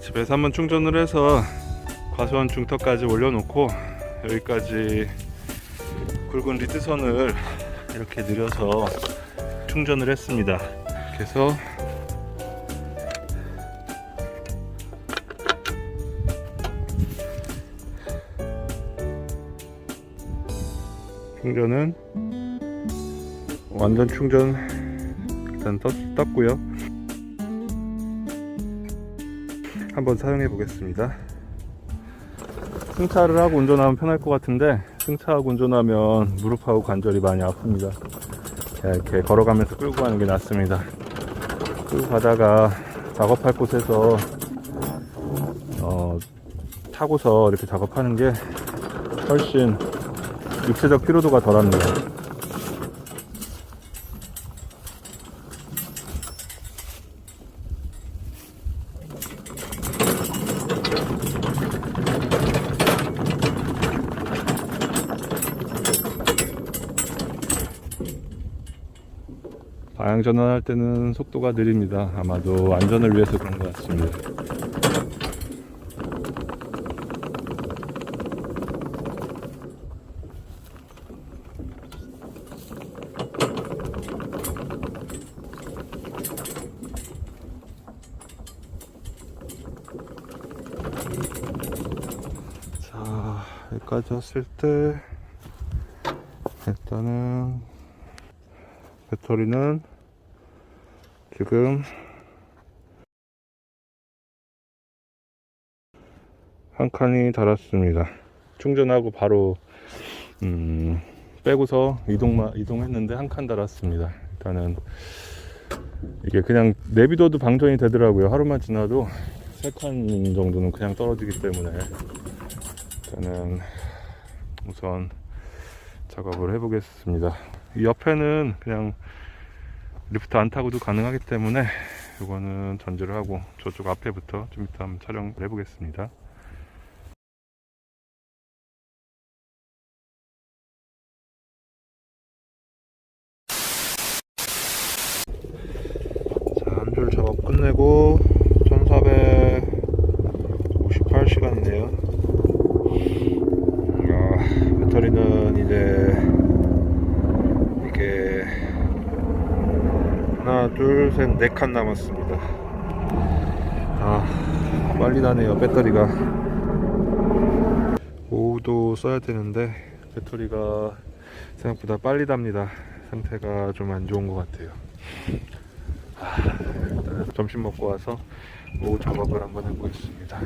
집에서 한번 충전을 해서 과수원 중턱까지 올려놓고 여기까지 굵은 리드선을 이렇게 늘여서 충전을 했습니다. 그래서 충전은 완전 충전 일단 떴, 떴고요. 한번 사용해 보겠습니다. 승차를 하고 운전하면 편할 것 같은데 승차하고 운전하면 무릎하고 관절이 많이 아픕니다. 이렇게 걸어가면서 끌고 가는 게 낫습니다. 끌고 가다가 작업할 곳에서 어, 타고서 이렇게 작업하는 게 훨씬 육체적 피로도가 덜합니다. 방향 전환할 때는 속도가 느립니다. 아마도 안전을 위해서 그런 것 같습니다. 자, 여기까지 왔을 때 일단은 배터리는 지금 한 칸이 달았습니다. 충전하고 바로 음, 빼고서 이동만 이동했는데 한 칸 달았습니다. 일단은 이게 그냥 내비둬도 방전이 되더라고요. 하루만 지나도 세 칸 정도는 그냥 떨어지기 때문에 일단은 우선 작업을 해보겠습니다. 이 옆에는 그냥 리프트 안 타고도 가능하기 때문에 이거는 전지를 하고 저쪽 앞에부터 좀 이따 한번 촬영을 해보겠습니다. 자, 한 줄 작업 끝내고 1458시간이네요. 아, 배터리는 이제 이게 하나 둘셋네 칸 남았습니다. 아 빨리 나네요 배터리가. 오후도 써야 되는데 배터리가 생각보다 빨리 답니다. 상태가 좀 안 좋은 것 같아요. 아, 점심 먹고 와서 오후 작업을 한번 해보겠습니다